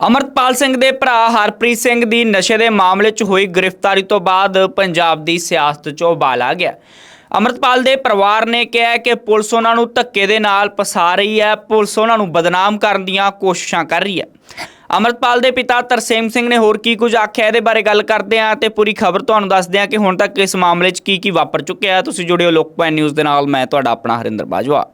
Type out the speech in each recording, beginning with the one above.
ਅਮਰਤਪਾਲ ਸਿੰਘ ਦੇ ਭਰਾ ਹਰਪ੍ਰੀਤ ਸਿੰਘ ਦੀ ਨਸ਼ੇ ਦੇ ਮਾਮਲੇ 'ਚ ਹੋਈ ਗ੍ਰਿਫਤਾਰੀ ਤੋਂ ਬਾਅਦ ਪੰਜਾਬ ਦੀ ਸਿਆਸਤ 'ਚੋਂ ਉਬਾਲ ਆ ਗਿਆ। ਅਮਰਤਪਾਲ ਦੇ ਪਰਿਵਾਰ ਨੇ ਕਿਹਾ ਕਿ ਪੁਲਿਸ ਉਹਨਾਂ ਨੂੰ ਧੱਕੇ ਦੇ ਨਾਲ ਪਸਾ ਰਹੀ ਹੈ, ਪੁਲਿਸ ਉਹਨਾਂ ਨੂੰ ਬਦਨਾਮ ਕਰਨ ਦੀਆਂ ਕੋਸ਼ਿਸ਼ਾਂ ਕਰ ਰਹੀ ਹੈ। ਅਮਰਤਪਾਲ ਦੇ ਪਿਤਾ ਤਰਸੇਮ ਸਿੰਘ ਨੇ ਹੋਰ ਕੀ ਕੁਝ ਆਖਿਆ ਇਹਦੇ ਬਾਰੇ ਗੱਲ ਕਰਦੇ ਹਾਂ ਤੇ ਪੂਰੀ ਖਬਰ ਤੁਹਾਨੂੰ ਦੱਸਦੇ ਹਾਂ ਕਿ ਹੁਣ ਤੱਕ ਇਸ ਮਾਮਲੇ 'ਚ ਕੀ ਕੀ ਵਾਪਰ ਚੁੱਕਿਆ ਹੈ। ਤੁਸੀਂ ਜੁੜਿਓ ਲੋਕਪਾਲ ਨਿਊਜ਼ ਦੇ ਨਾਲ, ਮੈਂ ਤੁਹਾਡਾ ਆਪਣਾ ਹਰਿੰਦਰ ਬਾਜਵਾ।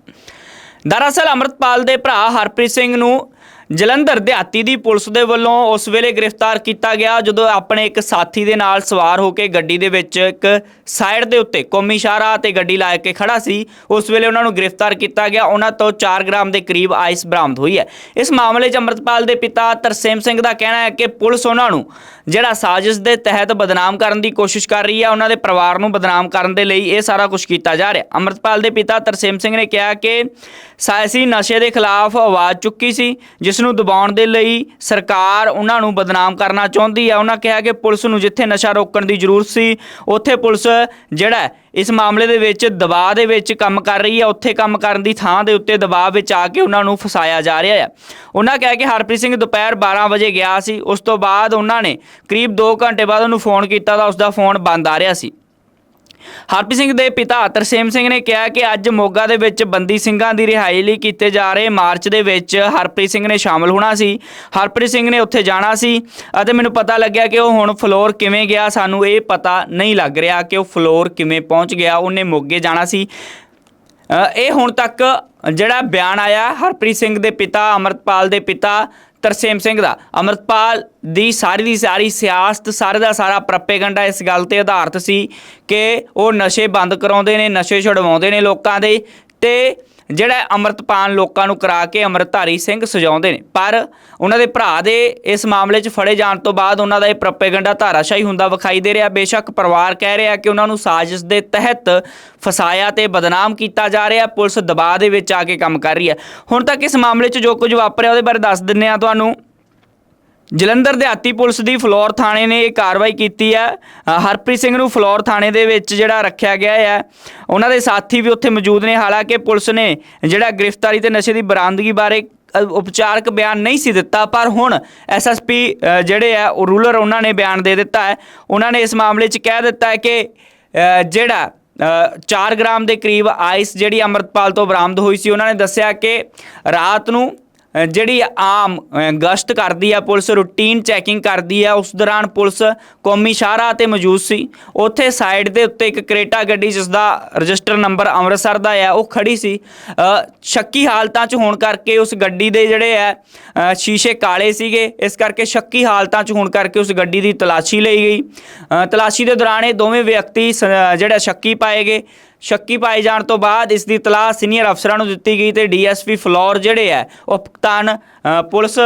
ਦਰਅਸਲ ਅਮਰਤਪਾਲ ਦੇ ਭਰਾ ਹਰਪ੍ਰੀਤ ਸਿੰਘ ਨੂੰ ਜਲੰਧਰ ਦਿਹਾਤੀ ਦੀ ਪੁਲਿਸ ਦੇ ਵੱਲੋਂ ਉਸ ਵੇਲੇ ਗ੍ਰਿਫਤਾਰ ਕੀਤਾ ਗਿਆ ਜਦੋਂ ਆਪਣੇ ਇੱਕ ਸਾਥੀ ਦੇ ਨਾਲ ਸਵਾਰ ਹੋ ਕੇ ਗੱਡੀ ਦੇ ਵਿੱਚ ਇੱਕ ਸਾਈਡ ਦੇ ਉੱਤੇ ਕੌਮੀ ਸ਼ਾਹਰਾ ਤੇ ਗੱਡੀ ਲਾ ਕੇ ਖੜਾ ਸੀ। ਉਸ ਵੇਲੇ ਉਹਨਾਂ ਨੂੰ ਗ੍ਰਿਫਤਾਰ ਕੀਤਾ ਗਿਆ। ਉਹਨਾਂ ਤੋਂ 4 ਗ੍ਰਾਮ ਦੇ ਕਰੀਬ ਆਈਸ ਬਰਾਮਦ ਹੋਈ ਹੈ। ਇਸ ਮਾਮਲੇ 'ਚ ਅੰਮ੍ਰਿਤਪਾਲ ਦੇ ਪਿਤਾ ਤਰਸੇਮ ਸਿੰਘ ਦਾ ਕਹਿਣਾ ਹੈ ਕਿ ਪੁਲਿਸ ਉਹਨਾਂ ਨੂੰ ਜਿਹੜਾ ਸਾਜ਼ਿਸ਼ ਦੇ ਤਹਿਤ ਬਦਨਾਮ ਕਰਨ ਦੀ ਕੋਸ਼ਿਸ਼ ਕਰ ਰਹੀ ਹੈ, ਉਹਨਾਂ ਦੇ ਪਰਿਵਾਰ ਨੂੰ ਬਦਨਾਮ ਕਰਨ ਦੇ ਲਈ ਇਹ ਸਾਰਾ ਕੁਝ ਕੀਤਾ ਜਾ ਰਿਹਾ। ਅੰਮ੍ਰਿਤਪਾਲ ਦੇ ਪਿਤਾ ਤਰਸੇਮ ਸਿੰਘ ਨੇ ਕਿਹਾ ਕਿ ਸਾਇਸੀ ਨਸ਼ੇ ਦੇ ਖਿਲਾਫ ਆਵਾਜ਼ ਚੁੱਕੀ ਸੀ, ਜਿਸ ਨੂੰ ਦਬਾਉਣ ਦੇ ਲਈ ਸਰਕਾਰ ਉਹਨਾਂ ਨੂੰ ਬਦਨਾਮ ਕਰਨਾ ਚਾਹੁੰਦੀ ਹੈ ਉਹਨਾਂ ਕਿਹਾ ਕਿ ਪੁਲਿਸ ਨੂੰ ਜਿੱਥੇ ਨਸ਼ਾ ਰੋਕਣ ਦੀ ਜ਼ਰੂਰਤ ਸੀ, ਉੱਥੇ ਪੁਲਿਸ ਜਿਹੜਾ ਇਸ ਮਾਮਲੇ ਦੇ ਵਿੱਚ ਦਬਾਅ ਦੇ ਵਿੱਚ ਕੰਮ ਕਰ ਰਹੀ ਹੈ ਉੱਥੇ ਕੰਮ ਕਰਨ ਦੀ ਥਾਂ ਦੇ ਉੱਤੇ ਦਬਾਅ ਵਿੱਚ ਆ ਕੇ ਉਹਨਾਂ ਨੂੰ ਫਸਾਇਆ ਜਾ ਰਿਹਾ ਹੈ ਉਹਨਾਂ ਕਿਹਾ ਕਿ ਹਰਪ੍ਰੀਤ ਸਿੰਘ ਦੁਪਹਿਰ 12 ਵਜੇ ਗਿਆ ਸੀ। ਉਸ ਤੋਂ ਬਾਅਦ ਉਹਨਾਂ ਨੇ ਕਰੀਬ 2 ਘੰਟੇ ਬਾਅਦ ਉਹਨੂੰ ਫੋਨ ਕੀਤਾ ਤਾਂ ਉਸ ਦਾ ਫੋਨ ਬੰਦ ਆ ਰਿਹਾ ਸੀ। ਹਰਪ੍ਰੀਤ ਸਿੰਘ ਦੇ ਪਿਤਾ ਤਰਸੇਮ ਸਿੰਘ ਨੇ ਕਿਹਾ ਕਿ ਅੱਜ ਮੋਗਾ ਦੇ ਵਿੱਚ ਬੰਦੀ ਸਿੰਘਾਂ ਦੀ ਰਿਹਾਈ ਲਈ ਕੀਤੇ ਜਾ ਰਹੇ ਮਾਰਚ ਦੇ ਵਿੱਚ ਹਰਪ੍ਰੀਤ ਸਿੰਘ ਨੇ ਸ਼ਾਮਲ ਹੋਣਾ ਸੀ। ਹਰਪ੍ਰੀਤ ਸਿੰਘ ਨੇ ਉੱਥੇ ਜਾਣਾ ਸੀ ਅਤੇ ਮੈਨੂੰ ਪਤਾ ਲੱਗਿਆ ਕਿ ਉਹ ਹੁਣ ਫਲੋਰ ਕਿਵੇਂ ਗਿਆ ਸਾਨੂੰ ਇਹ ਪਤਾ ਨਹੀਂ ਲੱਗ ਰਿਹਾ ਕਿ ਉਹ ਫਲੋਰ ਕਿਵੇਂ ਪਹੁੰਚ ਗਿਆ। ਉਹਨੇ ਮੋਗੇ ਜਾਣਾ ਸੀ। ਇਹ ਹੁਣ ਤੱਕ ਜਿਹੜਾ ਬਿਆਨ ਆਇਆ, ਹਰਪ੍ਰੀਤ ਸਿੰਘ ਦੇ ਪਿਤਾ, ਅਮਰਤਪਾਲ ਦੇ ਪਿਤਾ, ਤਰਸੇਮ ਸਿੰਘ ਦਾ, ਅਮਰਤਪਾਲ ਦੀ ਸਾਰੀ ਦੀ ਸਾਰੀ ਸਿਆਸਤ, ਸਾਰੇ ਦਾ ਸਾਰਾ ਪ੍ਰੋਪੇਗੈਂਡਾ ਇਸ ਗੱਲ ਤੇ ਆਧਾਰਿਤ ਸੀ ਕਿ ਉਹ ਨਸ਼ੇ ਬੰਦ ਕਰਾਉਂਦੇ ਨੇ, ਨਸ਼ੇ ਛੁਡਵਾਉਂਦੇ ਨੇ ਲੋਕਾਂ ਦੇ ਤੇ ਜਿਹੜਾ ਅੰਮ੍ਰਿਤਪਾਨ ਲੋਕਾਂ ਨੂੰ ਕਰਾ ਕੇ ਅੰਮ੍ਰਿਤਧਾਰੀ ਸਿੰਘ ਸਜਾਉਂਦੇ ਨੇ। ਪਰ ਉਹਨਾਂ ਦੇ ਭਰਾ ਦੇ ਇਸ ਮਾਮਲੇ 'ਚ ਫੜੇ ਜਾਣ ਤੋਂ ਬਾਅਦ ਉਹਨਾਂ ਦਾ ਇਹ ਪ੍ਰੋਪੇਗੈਂਡਾ ਧਾਰਾਸ਼ਾਹੀ ਹੁੰਦਾ ਵਿਖਾਈ ਦੇ ਰਿਹਾ। ਬੇਸ਼ੱਕ ਪਰਿਵਾਰ ਕਹਿ ਰਿਹਾ ਕਿ ਉਹਨਾਂ ਨੂੰ ਸਾਜ਼ਿਸ਼ ਦੇ ਤਹਿਤ ਫਸਾਇਆ ਤੇ ਬਦਨਾਮ ਕੀਤਾ ਜਾ ਰਿਹਾ। ਪੁਲਿਸ ਦਬਾਅ ਦੇ ਵਿੱਚ ਆ ਕੇ ਕੰਮ ਕਰ ਰਹੀ ਹੈ। ਹੁਣ ਤੱਕ ਇਸ ਮਾਮਲੇ 'ਚ ਜੋ ਕੁਝ ਵਾਪਰਿਆ ਉਹਦੇ ਬਾਰੇ ਦੱਸ ਦਿੰਨੇ ਆ ਤੁਹਾਨੂੰ। ਜਲੰਧਰ ਦਿਹਾਤੀ ਪੁਲਿਸ ਦੀ ਫਲੋਰ ਥਾਣੇ ਨੇ ਇਹ ਕਾਰਵਾਈ ਕੀਤੀ ਹੈ। ਹਰਪ੍ਰੀਤ ਸਿੰਘ ਨੂੰ ਫਲੋਰ ਥਾਣੇ ਦੇ ਵਿੱਚ ਜਿਹੜਾ ਰੱਖਿਆ ਗਿਆ ਹੈ। ਉਹਨਾਂ ਦੇ ਸਾਥੀ ਵੀ ਉੱਥੇ ਮੌਜੂਦ ਨੇ। ਹਾਲਾਂਕਿ ਪੁਲਿਸ ਨੇ ਜਿਹੜਾ ਗ੍ਰਿਫਤਾਰੀ ਤੇ ਨਸ਼ੇ ਦੀ ਬਰਾਮਦਗੀ ਬਾਰੇ ਉਪਚਾਰਕ ਬਿਆਨ ਨਹੀਂ ਸੀ ਦਿੱਤਾ, ਪਰ ਹੁਣ ਐਸਐਸਪੀ ਜਿਹੜੇ ਆ, ਉਹ ਰੂਲਰ ਉਹਨਾਂ ਨੇ ਬਿਆਨ ਦੇ ਦਿੱਤਾ ਹੈ। ਉਹਨਾਂ ਨੇ ਇਸ ਮਾਮਲੇ 'ਚ ਕਹਿ ਦਿੱਤਾ ਹੈ ਕਿ ਜਿਹੜਾ 4 ਗ੍ਰਾਮ ਦੇ ਕਰੀਬ ਆਈਸ ਜਿਹੜੀ ਅਮਰਤਪਾਲ ਤੋਂ ਬਰਾਮਦ ਹੋਈ ਸੀ, ਉਹਨਾਂ ਨੇ ਦੱਸਿਆ ਕਿ ਰਾਤ ਨੂੰ ਜਿਹੜੀ ਆਮ ਗਸ਼ਤ ਕਰਦੀ ਆ ਪੁਲਿਸ ਰੂਟੀਨ ਚੈਕਿੰਗ ਕਰਦੀ ਆ, ਉਸ ਦੌਰਾਨ ਪੁਲਿਸ ਕੌਮੀ ਸ਼ਾਹਰਾ ਤੇ ਮੌਜੂਦ ਸੀ। ਉੱਥੇ ਸਾਈਡ ਦੇ ਉੱਤੇ ਇੱਕ ਕਰੇਟਾ ਗੱਡੀ ਜਿਸ ਦਾ ਰਜਿਸਟਰ ਨੰਬਰ ਅੰਮ੍ਰਿਤਸਰ ਦਾ ਆ, ਉਹ ਖੜੀ ਸੀ। ਸ਼ੱਕੀ ਹਾਲਤਾਂ 'ਚ ਹੋਣ ਕਰਕੇ ਉਸ ਗੱਡੀ ਦੇ ਜਿਹੜੇ ਆ ਸ਼ੀਸ਼ੇ ਕਾਲੇ ਸੀਗੇ। ਇਸ ਕਰਕੇ ਸ਼ੱਕੀ ਹਾਲਤਾਂ 'ਚ ਹੋਣ ਕਰਕੇ ਉਸ ਗੱਡੀ ਦੀ ਤਲਾਸ਼ੀ ਲਈ ਗਈ। ਤਲਾਸ਼ੀ ਦੇ ਦੌਰਾਨ ਇਹ ਦੋਵੇਂ ਵਿਅਕਤੀ ਸ- ਜਿਹੜਾ ਸ਼ੱਕੀ ਪਾਏ ਗਏ। ਸ਼ੱਕੀ ਪਾਏ ਜਾਣ ਤੋਂ ਬਾਅਦ ਇਸ ਦੀ ਤਲਾਹ ਸੀਨੀਅਰ ਅਫਸਰਾਂ ਨੂੰ ਦਿੱਤੀ ਗਈ ਤੇ ਡੀਐਸਪੀ ਫਲੋਰ ਜਿਹੜੇ ਆ ਉਹ ਭੁਗਤਾਨ ਪੁਲਿਸ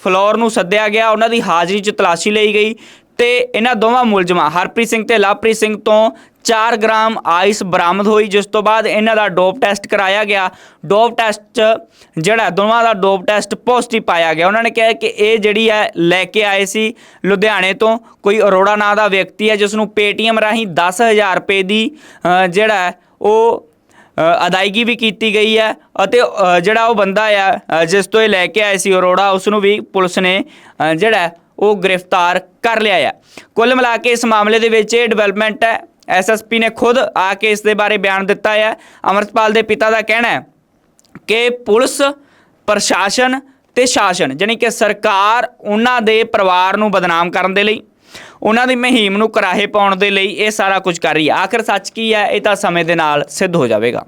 ਫਲੋਰ ਨੂੰ ਸੱਦਿਆ ਗਿਆ। ਉਹਨਾਂ ਦੀ ਹਾਜ਼ਰੀ 'ਚ ਤਲਾਸ਼ੀ ਲਈ ਗਈ। ਤੇ ਇਹਨਾਂ ਦੋਵਾਂ ਮੁਲਜ਼ਮਾਂ, ਹਰਪ੍ਰੀਤ ਸਿੰਘ ਤੇ ਲਵਪ੍ਰੀਤ ਸਿੰਘ ਤੋਂ 4 ਗ੍ਰਾਮ ਆਈਸ ਬਰਾਮਦ ਹੋਈ, ਜਿਸ ਤੋਂ ਬਾਅਦ ਇਹਨਾਂ ਦਾ ਡੋਪ ਟੈਸਟ ਕਰਾਇਆ ਗਿਆ। ਡੋਪ ਟੈਸਟ 'ਚ ਜਿਹੜਾ ਦੋਵਾਂ ਦਾ ਡੋਪ ਟੈਸਟ ਪੋਜ਼ਿਟਿਵ ਪਾਇਆ ਗਿਆ। ਉਹਨਾਂ ਨੇ ਕਿਹਾ ਕਿ ਇਹ ਜਿਹੜੀ ਹੈ, ਲੈ ਕੇ ਆਏ ਸੀ ਲੁਧਿਆਣੇ ਤੋਂ। ਕੋਈ ਅਰੋੜਾ ਨਾਂ ਦਾ ਵਿਅਕਤੀ ਹੈ, ਜਿਸ ਨੂੰ ਪੇਟੀਐਮ ਰਾਹੀਂ 10000 ਰੁਪਏ ਦੀ ਜਿਹੜਾ ਉਹ ਅਦਾਇਗੀ ਵੀ ਕੀਤੀ ਗਈ ਹੈ ਅਤੇ ਜਿਹੜਾ ਉਹ ਬੰਦਾ ਆ ਜਿਸ ਤੋਂ ਇਹ ਲੈ ਕੇ ਆਏ ਸੀ ਅਰੋੜਾ ਉਸ ਨੂੰ ਵੀ ਪੁਲਿਸ ਨੇ ਜਿਹੜਾ ਉਹ ਗ੍ਰਿਫਤਾਰ ਕਰ ਲਿਆ ਹੈ। ਕੁੱਲ ਮਿਲਾ ਕੇ ਇਸ ਮਾਮਲੇ ਦੇ ਵਿੱਚ ਇਹ ਡਿਵੈਲਪਮੈਂਟ ਹੈ। ਐਸਐਸਪੀ ਨੇ ਖੁਦ ਆ ਕੇ ਇਸ ਦੇ ਬਾਰੇ ਬਿਆਨ ਦਿੱਤਾ ਹੈ। ਅਮਰਤਪਾਲ ਦੇ ਪਿਤਾ ਦਾ ਕਹਿਣਾ ਹੈ ਕਿ ਪੁਲਿਸ, ਪ੍ਰਸ਼ਾਸਨ ਤੇ ਸ਼ਾਸਨ, ਜਾਣੀ ਕਿ ਸਰਕਾਰ ਉਹਨਾਂ ਦੇ ਪਰਿਵਾਰ ਨੂੰ ਬਦਨਾਮ ਕਰਨ ਦੇ ਲਈ, ਉਹਨਾਂ ਦੀ ਮੁਹਿੰਮ ਨੂੰ ਕਰਾਹੇ ਪਾਉਣ ਦੇ ਲਈ ਇਹ ਸਾਰਾ ਕੁਝ ਕਰ ਰਹੀ ਹੈ। ਆਖਰ ਸੱਚ ਕੀ ਹੈ? ਇਹ ਤਾਂ ਸਮੇਂ ਦੇ ਨਾਲ ਸਿੱਧ ਹੋ ਜਾਵੇਗਾ।